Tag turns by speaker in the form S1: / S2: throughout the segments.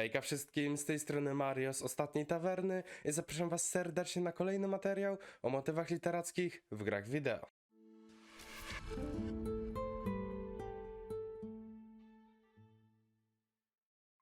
S1: Hejka wszystkim, z tej strony Mario z Ostatniej Tawerny i zapraszam was serdecznie na kolejny materiał o motywach literackich w grach wideo.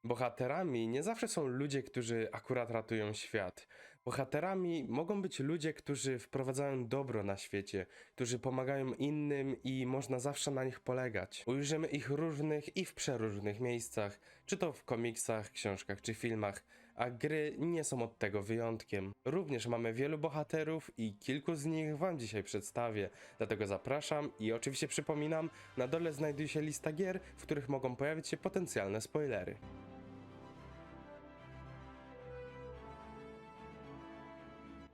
S1: Bohaterami nie zawsze są ludzie, którzy akurat ratują świat. Bohaterami mogą być ludzie, którzy wprowadzają dobro na świecie, którzy pomagają innym i można zawsze na nich polegać. Ujrzymy ich różnych i w przeróżnych miejscach, czy to w komiksach, książkach czy filmach, a gry nie są od tego wyjątkiem. Również mamy wielu bohaterów i kilku z nich wam dzisiaj przedstawię, dlatego zapraszam i oczywiście przypominam, na dole znajduje się lista gier, w których mogą pojawić się potencjalne spoilery.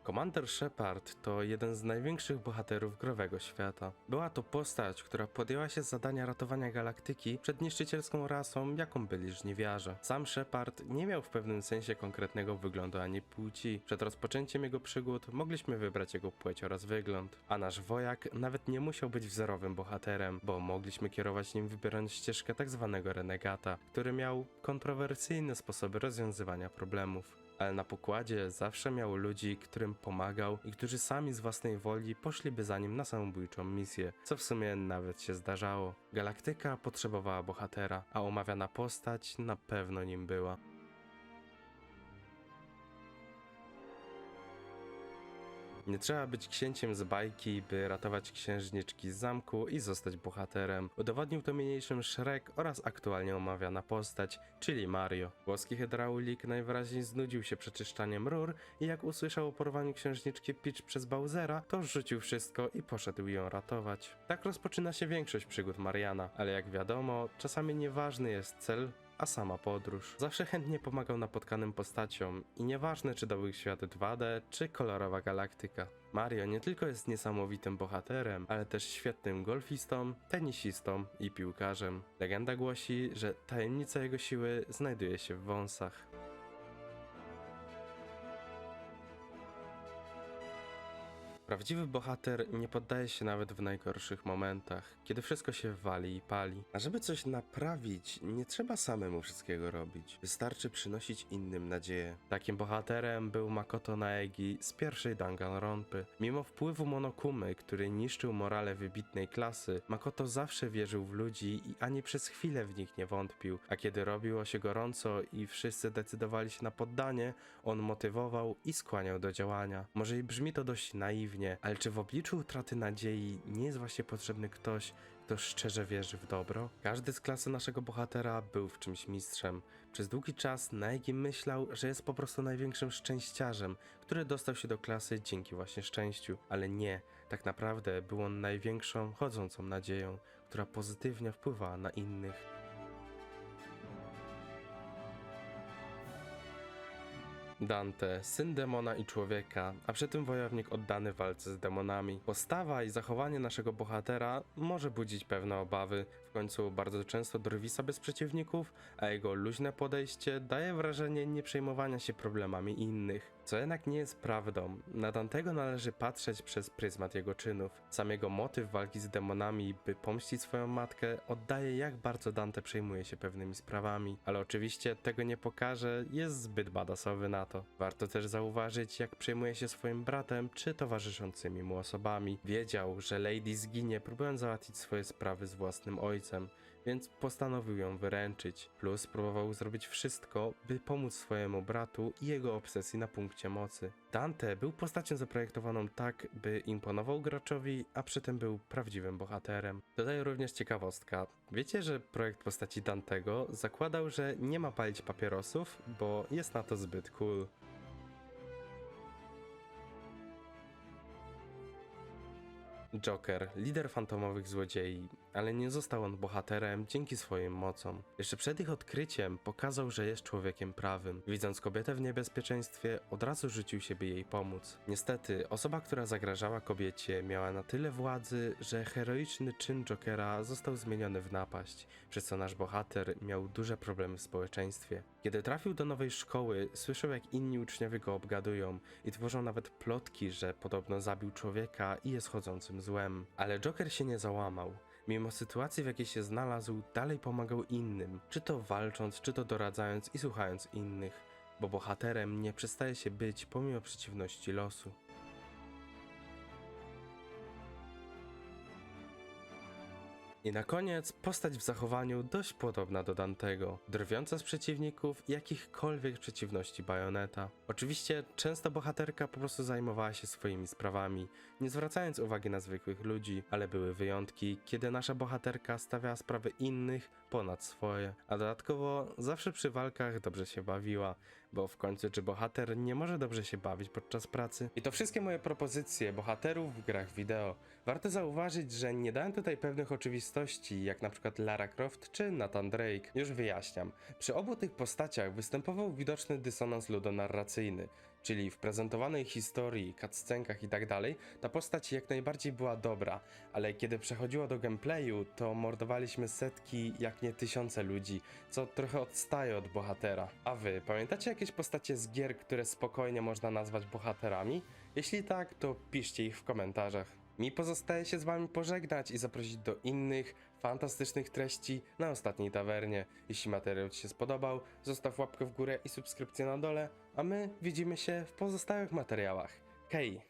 S1: Commander Shepard to jeden z największych bohaterów growego świata. Była to postać, która podjęła się zadania ratowania galaktyki przed niszczycielską rasą, jaką byli żniwiarze. Sam Shepard nie miał w pewnym sensie konkretnego wyglądu ani płci. Przed rozpoczęciem jego przygód mogliśmy wybrać jego płeć oraz wygląd. A nasz wojak nawet nie musiał być wzorowym bohaterem, bo mogliśmy kierować nim wybierając ścieżkę tak zwanego renegata, który miał kontrowersyjne sposoby rozwiązywania problemów ale na pokładzie zawsze miał ludzi, którym pomagał i którzy sami z własnej woli poszliby za nim na samobójczą misję, co w sumie nawet się zdarzało. Galaktyka potrzebowała bohatera, a omawiana postać na pewno nim była. Nie trzeba być księciem z bajki, by ratować księżniczki z zamku i zostać bohaterem. Udowodnił to niniejszym Shrek oraz aktualnie omawiana postać, czyli Mario. Włoski hydraulik najwyraźniej znudził się przeczyszczaniem rur i jak usłyszał o porwaniu księżniczki Peach przez Bowsera, to rzucił wszystko i poszedł ją ratować. Tak rozpoczyna się większość przygód Mariana, ale jak wiadomo, czasami nieważny jest cel, a sama podróż. Zawsze chętnie pomagał napotkanym postaciom i nieważne czy dobył świat 2D, czy kolorowa galaktyka. Mario nie tylko jest niesamowitym bohaterem, ale też świetnym golfistą, tenisistą i piłkarzem. Legenda głosi, że tajemnica jego siły znajduje się w wąsach. Prawdziwy bohater nie poddaje się nawet w najgorszych momentach, kiedy wszystko się wali i pali. A żeby coś naprawić, nie trzeba samemu wszystkiego robić. Wystarczy przynosić innym nadzieję. Takim bohaterem był Makoto Naegi z pierwszej Danganronpy. Mimo wpływu Monokumy, który niszczył morale wybitnej klasy, Makoto zawsze wierzył w ludzi i ani przez chwilę w nich nie wątpił. A kiedy robiło się gorąco i wszyscy decydowali się na poddanie, on motywował i skłaniał do działania. Może i brzmi to dość naiwnie, ale czy w obliczu utraty nadziei nie jest właśnie potrzebny ktoś, kto szczerze wierzy w dobro? Każdy z klasy naszego bohatera był w czymś mistrzem. Przez długi czas Naegi myślał, że jest po prostu największym szczęściarzem, który dostał się do klasy dzięki właśnie szczęściu. Ale nie, tak naprawdę był on największą chodzącą nadzieją, która pozytywnie wpływała na innych. Dante, syn demona i człowieka, a przy tym wojownik oddany walce z demonami. Postawa i zachowanie naszego bohatera może budzić pewne obawy, w końcu bardzo często drwi sobie z przeciwników, a jego luźne podejście daje wrażenie nieprzejmowania się problemami innych. Co jednak nie jest prawdą, na Dantego należy patrzeć przez pryzmat jego czynów. Sam jego motyw walki z demonami, by pomścić swoją matkę, oddaje jak bardzo Dante przejmuje się pewnymi sprawami, ale oczywiście tego nie pokaże, jest zbyt badasowy na to. Warto też zauważyć, jak przejmuje się swoim bratem czy towarzyszącymi mu osobami. Wiedział, że Lady zginie, próbując załatwić swoje sprawy z własnym ojcem, więc postanowił ją wyręczyć. Plus próbował zrobić wszystko, by pomóc swojemu bratu i jego obsesji na punkcie mocy. Dante był postacią zaprojektowaną tak, by imponował graczowi, a przy tym był prawdziwym bohaterem. Dodaję również ciekawostka. Wiecie, że projekt postaci Dantego zakładał, że nie ma palić papierosów, bo jest na to zbyt cool. Joker, lider fantomowych złodziei, ale nie został on bohaterem dzięki swoim mocom. Jeszcze przed ich odkryciem pokazał, że jest człowiekiem prawym. Widząc kobietę w niebezpieczeństwie, od razu rzucił by jej pomóc. Niestety, osoba, która zagrażała kobiecie, miała na tyle władzy, że heroiczny czyn Jokera został zmieniony w napaść, przez co nasz bohater miał duże problemy w społeczeństwie. Kiedy trafił do nowej szkoły, słyszał jak inni uczniowie go obgadują i tworzą nawet plotki, że podobno zabił człowieka i jest chodzącym złem. Ale Joker się nie załamał. Mimo sytuacji, w jakiej się znalazł, dalej pomagał innym, czy to walcząc, czy to doradzając i słuchając innych, bo bohaterem nie przestaje się być pomimo przeciwności losu. I na koniec postać w zachowaniu dość podobna do Dantego, drwiąca z przeciwników jakichkolwiek przeciwności Bajoneta. Oczywiście często bohaterka po prostu zajmowała się swoimi sprawami, nie zwracając uwagi na zwykłych ludzi, ale były wyjątki, kiedy nasza bohaterka stawiała sprawy innych ponad swoje, a dodatkowo zawsze przy walkach dobrze się bawiła, bo w końcu czy bohater nie może dobrze się bawić podczas pracy? I to wszystkie moje propozycje bohaterów w grach wideo. Warto zauważyć, że nie dałem tutaj pewnych oczywistości, jak na przykład Lara Croft czy Nathan Drake. Już wyjaśniam. Przy obu tych postaciach występował widoczny dysonans ludonarracyjny, czyli w prezentowanej historii, cutscenkach i tak dalej, ta postać jak najbardziej była dobra, ale kiedy przechodziło do gameplayu, to mordowaliśmy setki, jak nie tysiące ludzi, co trochę odstaje od bohatera. A wy, pamiętacie jakieś postacie z gier, które spokojnie można nazwać bohaterami? Jeśli tak, to piszcie ich w komentarzach. Mi pozostaje się z wami pożegnać i zaprosić do innych fantastycznych treści na ostatniej tawernie. Jeśli materiał ci się spodobał, zostaw łapkę w górę i subskrypcję na dole, a my widzimy się w pozostałych materiałach. Hej!